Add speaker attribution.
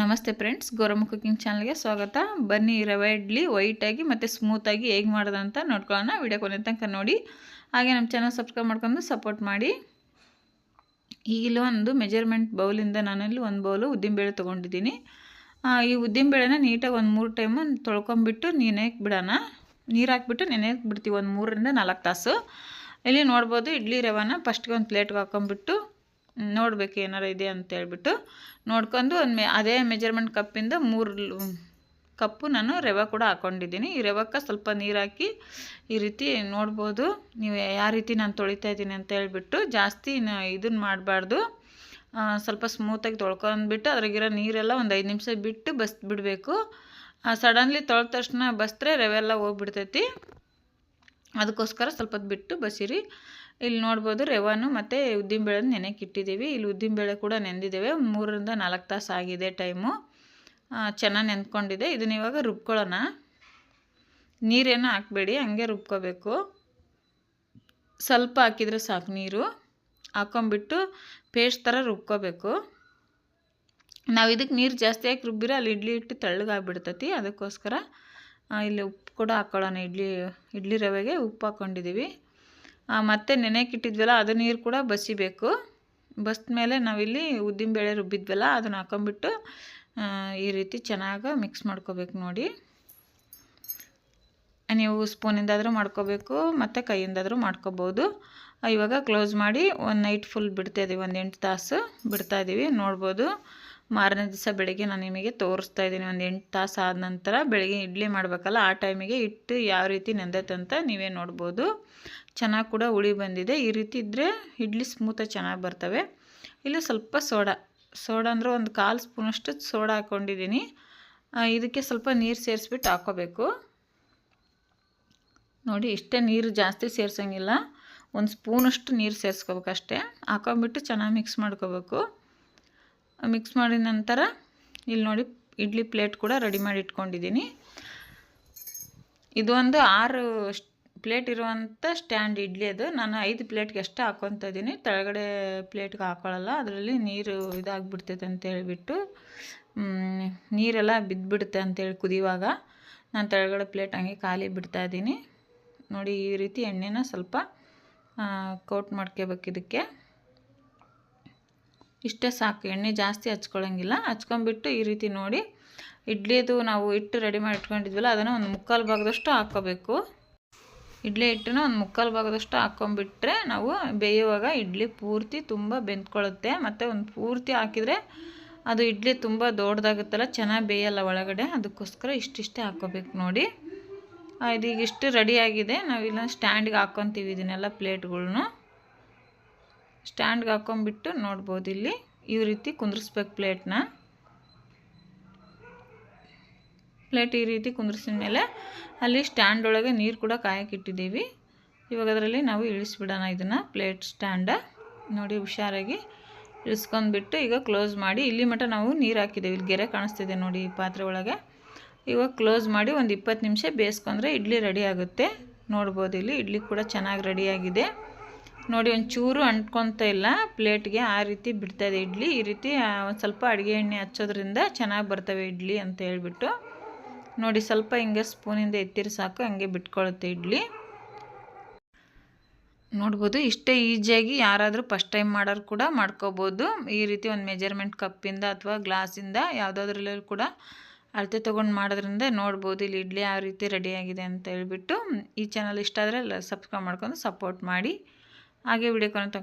Speaker 1: ನಮಸ್ತೆ friends Gowramma cooking ಚಾನಲ್ಗೆ ಸ್ವಾಗತ. ಬನ್ನಿ, ರವೆ ಇಡ್ಲಿ ವೈಟಾಗಿ ಮತ್ತು ಸ್ಮೂತಾಗಿ ಹೇಗೆ ಮಾಡೋದಂತ ನೋಡ್ಕೊಳ್ಳೋಣ. ವಿಡಿಯೋ ಕೊನೆ ತನಕ ನೋಡಿ. ಹಾಗೆ ನಮ್ಮ ಚಾನಲ್ ಸಬ್ಸ್ಕ್ರೈಬ್ ಮಾಡ್ಕೊಂಡು ಸಪೋರ್ಟ್ ಮಾಡಿ. ಈಗಿಲ್ಲ ಒಂದು ಮೆಜರ್ಮೆಂಟ್ ಬೌಲಿಂದ ನಾನಲ್ಲಿ ಒಂದು ಬೌಲು ಉದ್ದಿನಬೇಳೆ ತೊಗೊಂಡಿದ್ದೀನಿ. ಈ ಉದ್ದಿನಬೇಳೆನ ನೀಟಾಗಿ ಒಂದು ಮೂರು ಟೈಮು ತೊಳ್ಕೊಂಬಿಟ್ಟು ನೆನೆಯಕ್ಕೆ ಬಿಡೋಣ. ನೀರು ಹಾಕ್ಬಿಟ್ಟು ನೆನೆಯಕ್ಕೆ ಬಿಡ್ತೀವಿ ಒಂದು ಮೂರರಿಂದ ನಾಲ್ಕು ತಾಸು. ಇಲ್ಲಿ ನೋಡ್ಬೋದು ಇಡ್ಲಿ ರವೆನ ಫಸ್ಟ್ಗೆ ಒಂದು ಪ್ಲೇಟ್ಗೆ ಹಾಕೊಂಬಿಟ್ಟು ನೋಡಬೇಕು ಏನಾರು ಇದೆ ಅಂತ ಹೇಳ್ಬಿಟ್ಟು ನೋಡ್ಕೊಂಡು ಒಂದು ಮೆ ಅದೇ ಮೆಜರ್ಮೆಂಟ್ ಕಪ್ಪಿಂದ ಮೂರು ಕಪ್ಪು ನಾನು ರವೆ ಕೂಡ ಹಾಕ್ಕೊಂಡಿದ್ದೀನಿ ಈ ರವಕ್ಕೆ ಸ್ವಲ್ಪ ನೀರು ಹಾಕಿ ಈ ರೀತಿ ನೋಡ್ಬೋದು. ನೀವು ಯಾವ ರೀತಿ ನಾನು ತೊಳಿತಾ ಇದ್ದೀನಿ ಅಂತ ಹೇಳ್ಬಿಟ್ಟು ಜಾಸ್ತಿ ಇದನ್ನ ಮಾಡಬಾರ್ದು. ಸ್ವಲ್ಪ ಸ್ಮೂತಾಗಿ ತೊಳ್ಕೊಂಡ್ಬಿಟ್ಟು ಅದ್ರಾಗಿರೋ ನೀರೆಲ್ಲ ಒಂದು ಐದು ನಿಮಿಷ ಬಿಟ್ಟು ಬಸ್ ಬಿಡಬೇಕು. ಸಡನ್ಲಿ ತೊಳೆದ ತಕ್ಷಣ ಬಸ್ತ್ರೆ ರವೆ ಎಲ್ಲ ಹೋಗ್ಬಿಡ್ತೈತಿ. ಅದಕ್ಕೋಸ್ಕರ ಸ್ವಲ್ಪ ಬಿಟ್ಟು ಬಸಿರಿ. ಇಲ್ಲಿ ನೋಡ್ಬೋದು ರೆವಾನು ಮತ್ತು ಉದ್ದಿನಬೇಳೆ ನೆನೆಕ್ಕೆ ಇಟ್ಟಿದ್ದೀವಿ ಇಲ್ಲಿ ಉದ್ದಿನಬೇಳೆ ಕೂಡ ನೆಂದಿದ್ದೇವೆ. ಮೂರರಿಂದ ನಾಲ್ಕು ತಾಸು ಆಗಿದೆ ಟೈಮು. ಚೆನ್ನಾಗಿ ನೆಂದ್ಕೊಂಡಿದೆ ಇದನ್ನ ಇವಾಗ ರುಬ್ಕೊಳ್ಳೋಣ. ನೀರೇನು ಹಾಕಬೇಡಿ, ಹಂಗೆ ರುಬ್ಕೋಬೇಕು. ಸ್ವಲ್ಪ ಹಾಕಿದರೆ ಸಾಕು ನೀರು. ಹಾಕೊಂಬಿಟ್ಟು ಪೇಸ್ಟ್ ಥರ ರುಬ್ಕೋಬೇಕು. ನಾವು ಇದಕ್ಕೆ ನೀರು ಜಾಸ್ತಿ ಹಾಕಿ ರುಬ್ಬಿರೋ, ಅಲ್ಲಿ ಇಡ್ಲಿ ಇಟ್ಟು ತೆಳ್ಳಗಾಗ್ಬಿಡ್ತೈತಿ. ಅದಕ್ಕೋಸ್ಕರ ಇಲ್ಲಿ ಉಪ್ಪು ಕೂಡ ಹಾಕ್ಕೊಳ್ಳೋಣ ಇಡ್ಲಿ ಇಡ್ಲಿ ರವೆಗೆ ಉಪ್ಪು ಹಾಕ್ಕೊಂಡಿದ್ದೀವಿ ಮತ್ತು ನೆನೆಯಕ್ಕೆ ಇಟ್ಟಿದ್ವಲ್ಲ ಅದು ನೀರು ಕೂಡ ಬಸಿಬೇಕು. ಬಸ್ದ ಮೇಲೆ ನಾವಿಲ್ಲಿ ಉದ್ದಿನಬೇಳೆ ರುಬ್ಬಿದ್ವಲ್ಲ, ಅದನ್ನು ಹಾಕೊಂಬಿಟ್ಟು ಈ ರೀತಿ ಚೆನ್ನಾಗಿ ಮಿಕ್ಸ್ ಮಾಡ್ಕೋಬೇಕು ನೋಡಿ. ನೀವು ಸ್ಪೂನಿಂದಾದರೂ ಮಾಡ್ಕೋಬೇಕು, ಮತ್ತು ಕೈಯಿಂದಾದರೂ ಮಾಡ್ಕೋಬೋದು. ಇವಾಗ ಕ್ಲೋಸ್ ಮಾಡಿ ಒಂದು ನೈಟ್ ಫುಲ್ ಬಿಡ್ತಾ ಇದ್ದೀವಿ ಒಂದು ಎಂಟು ತಾಸು ಬಿಡ್ತಾ ಇದ್ದೀವಿ ನೋಡ್ಬೋದು. ಮಾರನೇ ದಿವಸ ಬೆಳಗ್ಗೆ ನಾನು ನಿಮಗೆ ತೋರಿಸ್ತಾ ಇದ್ದೀನಿ. ಒಂದು ಎಂಟು ತಾಸು ಆದ ನಂತರ ಬೆಳಗ್ಗೆ ಇಡ್ಲಿ ಮಾಡಬೇಕಲ್ಲ, ಆ ಟೈಮಿಗೆ ಇಟ್ಟು ಯಾವ ರೀತಿ ನೆಂದೈತಂತ ನೀವೇ ನೋಡ್ಬೋದು. ಚೆನ್ನಾಗಿ ಕೂಡ ಹುಳಿ ಬಂದಿದೆ. ಈ ರೀತಿ ಇದ್ದರೆ ಇಡ್ಲಿ ಸ್ಮೂತಾಗಿ ಚೆನ್ನಾಗಿ ಬರ್ತವೆ. ಇಲ್ಲಿ ಸ್ವಲ್ಪ ಸೋಡಾ ಸೋಡಾ ಅಂದರೆ ಒಂದು ಕಾಲು ಸ್ಪೂನಷ್ಟು ಸೋಡಾ ಹಾಕ್ಕೊಂಡಿದ್ದೀನಿ ಇದಕ್ಕೆ ಸ್ವಲ್ಪ ನೀರು ಸೇರಿಸ್ಬಿಟ್ಟು ಹಾಕ್ಕೋಬೇಕು ನೋಡಿ, ಇಷ್ಟೇ ನೀರು ಜಾಸ್ತಿ ಸೇರ್ಸೋಂಗಿಲ್ಲ. ಒಂದು ಸ್ಪೂನಷ್ಟು ನೀರು ಸೇರಿಸ್ಕೋಬೇಕು ಅಷ್ಟೇ ಹಾಕೊಂಬಿಟ್ಟು ಚೆನ್ನಾಗಿ ಮಿಕ್ಸ್ ಮಾಡ್ಕೋಬೇಕು. ಮಿಕ್ಸ್ ಮಾಡಿದ ನಂತರ ಇಲ್ಲಿ ನೋಡಿ ಇಡ್ಲಿ ಪ್ಲೇಟ್ ಕೂಡ ರೆಡಿ ಮಾಡಿ ಇಟ್ಕೊಂಡಿದ್ದೀನಿ. ಇದು ಒಂದು ಆರು ಪ್ಲೇಟ್ ಇರುವಂಥ ಸ್ಟ್ಯಾಂಡ್ ಇಡ್ಲಿ ಅದು. ನಾನು ಐದು ಪ್ಲೇಟ್ಗೆ ಎಷ್ಟು ಹಾಕ್ಕೊತ ಇದ್ದೀನಿ. ತೆಳಗಡೆ ಪ್ಲೇಟ್ಗೆ ಹಾಕೊಳ್ಳಲ್ಲ ಅದರಲ್ಲಿ ನೀರು ಇದಾಗ್ಬಿಡ್ತೈತೆ ಅಂತ ಹೇಳಿಬಿಟ್ಟು ನೀರೆಲ್ಲ ಬಿದ್ದುಬಿಡುತ್ತೆ ಅಂತೇಳಿ ಕುದಿಯುವಾಗ ನಾನು ತೆಳಗಡೆ ಪ್ಲೇಟ್ ಹಂಗೆ ಖಾಲಿ ಬಿಡ್ತಾ ಇದ್ದೀನಿ. ನೋಡಿ ಈ ರೀತಿ ಎಣ್ಣೆನ ಸ್ವಲ್ಪ ಕೋಟ್ ಮಾಡ್ಕೋಬೇಕು ಇದಕ್ಕೆ. ಇಷ್ಟೇ ಸಾಕು, ಎಣ್ಣೆ ಜಾಸ್ತಿ ಹಚ್ಕೊಳ್ಳೋಂಗಿಲ್ಲ ಹಚ್ಕೊಂಬಿಟ್ಟು ಈ ರೀತಿ ನೋಡಿ, ಇಡ್ಲಿದು ನಾವು ಹಿಟ್ಟು ರೆಡಿ ಮಾಡಿ ಇಟ್ಕೊಂಡಿದ್ವಲ್ಲ, ಅದನ್ನು ಒಂದು ಮುಕ್ಕಾಲು ಭಾಗದಷ್ಟು ಹಾಕ್ಕೋಬೇಕು. ಇಡ್ಲಿ ಹಿಟ್ಟನ್ನು ಒಂದು ಮುಕ್ಕಾಲು ಭಾಗದಷ್ಟು ಹಾಕ್ಕೊಂಬಿಟ್ರೆ ನಾವು ಬೇಯುವಾಗ ಇಡ್ಲಿ ಪೂರ್ತಿ ತುಂಬ ಬೆಂದ್ಕೊಳ್ಳುತ್ತೆ ಮತ್ತು ಒಂದು ಪೂರ್ತಿ ಹಾಕಿದರೆ ಅದು ಇಡ್ಲಿ ತುಂಬ ದೊಡ್ಡದಾಗುತ್ತಲ್ಲ, ಚೆನ್ನಾಗಿ ಬೇಯಲ್ಲ ಒಳಗಡೆ. ಅದಕ್ಕೋಸ್ಕರ ಇಷ್ಟಿಷ್ಟೇ ಹಾಕ್ಕೋಬೇಕು ನೋಡಿ. ಇದೀಗ ಇಷ್ಟು ರೆಡಿಯಾಗಿದೆ ನಾವಿಲ್ಲ ಸ್ಟ್ಯಾಂಡಿಗೆ ಹಾಕ್ಕೊತೀವಿ ಇದನ್ನೆಲ್ಲ ಪ್ಲೇಟ್ಗಳ್ನು ಸ್ಟ್ಯಾಂಡ್ಗೆ ಹಾಕ್ಕೊಂಬಿಟ್ಟು ನೋಡ್ಬೋದು ಇಲ್ಲಿ. ಈ ರೀತಿ ಕುಂದ್ರಿಸ್ಬೇಕು ಪ್ಲೇಟ್ನ. ಪ್ಲೇಟ್ ಈ ರೀತಿ ಕುಂದ್ರಿಸಿದ ಮೇಲೆ ಅಲ್ಲಿ ಸ್ಟ್ಯಾಂಡ್ ಒಳಗೆ ನೀರು ಕೂಡ ಕಾಯಕ್ಕಿಟ್ಟಿದ್ದೀವಿ ಇವಾಗ ಅದರಲ್ಲಿ ನಾವು ಇಳಿಸ್ಬಿಡೋಣ ಇದನ್ನು, ಪ್ಲೇಟ್ ಸ್ಟ್ಯಾಂಡ. ನೋಡಿ, ಹುಷಾರಾಗಿ ಇಳಿಸ್ಕೊಂಡ್ಬಿಟ್ಟು ಈಗ ಕ್ಲೋಸ್ ಮಾಡಿ, ಇಲ್ಲಿ ಮಟ್ಟ ನಾವು ನೀರು ಹಾಕಿದ್ದೇವೆ. ಇಲ್ಲಿ ಗೆರೆ ಕಾಣಿಸ್ತಿದೆ ನೋಡಿ ಈ ಪಾತ್ರೆ ಒಳಗೆ. ಇವಾಗ ಕ್ಲೋಸ್ ಮಾಡಿ ಒಂದು ಇಪ್ಪತ್ತು ನಿಮಿಷ ಬೇಯಿಸ್ಕೊಂಡ್ರೆ ಇಡ್ಲಿ ರೆಡಿ ಆಗುತ್ತೆ. ನೋಡ್ಬೋದು ಇಲ್ಲಿ, ಇಡ್ಲಿ ಕೂಡ ಚೆನ್ನಾಗಿ ರೆಡಿಯಾಗಿದೆ ನೋಡಿ ಒಂಚೂರು ಚೂರು ಅಂಟ್ಕೊತ ಇಲ್ಲ. ಪ್ಲೇಟ್ಗೆ ಆ ರೀತಿ ಬಿಡ್ತಾಯಿದೆ ಇಡ್ಲಿ. ಈ ರೀತಿ ಒಂದು ಸ್ವಲ್ಪ ಅಡುಗೆ ಎಣ್ಣೆ ಹಚ್ಚೋದ್ರಿಂದ ಚೆನ್ನಾಗಿ ಬರ್ತವೆ ಇಡ್ಲಿ ಅಂತ ಹೇಳ್ಬಿಟ್ಟು. ನೋಡಿ, ಸ್ವಲ್ಪ ಹಿಂಗೆ ಸ್ಪೂನಿಂದ ಎತ್ತಿರಿ ಸಾಕು, ಹಂಗೆ ಬಿಟ್ಕೊಳುತ್ತೆ ಇಡ್ಲಿ. ನೋಡ್ಬೋದು, ಇಷ್ಟೇ ಈಸಿಯಾಗಿ ಯಾರಾದರೂ ಫಸ್ಟ್ ಟೈಮ್ ಮಾಡೋರು ಕೂಡ ಮಾಡ್ಕೋಬೋದು. ಈ ರೀತಿ ಒಂದು ಮೆಜರ್ಮೆಂಟ್ ಕಪ್ಪಿಂದ ಅಥವಾ ಗ್ಲಾಸಿಂದ ಯಾವುದಾದ್ರಲ್ಲೂ ಕೂಡ ಅಳತೆ ತೊಗೊಂಡು ಮಾಡೋದ್ರಿಂದ ನೋಡ್ಬೋದು ಇಲ್ಲಿ ಇಡ್ಲಿ ಯಾವ ರೀತಿ ರೆಡಿಯಾಗಿದೆ ಅಂತ ಹೇಳ್ಬಿಟ್ಟು. ಈ ಚಾನಲ್ ಇಷ್ಟ ಆದರೆ ಸಬ್ಸ್ಕ್ರೈಬ್ ಮಾಡ್ಕೊಂಡು ಸಪೋರ್ಟ್ ಮಾಡಿ. ಹಾಗೆ ವಿಡಿಯೋ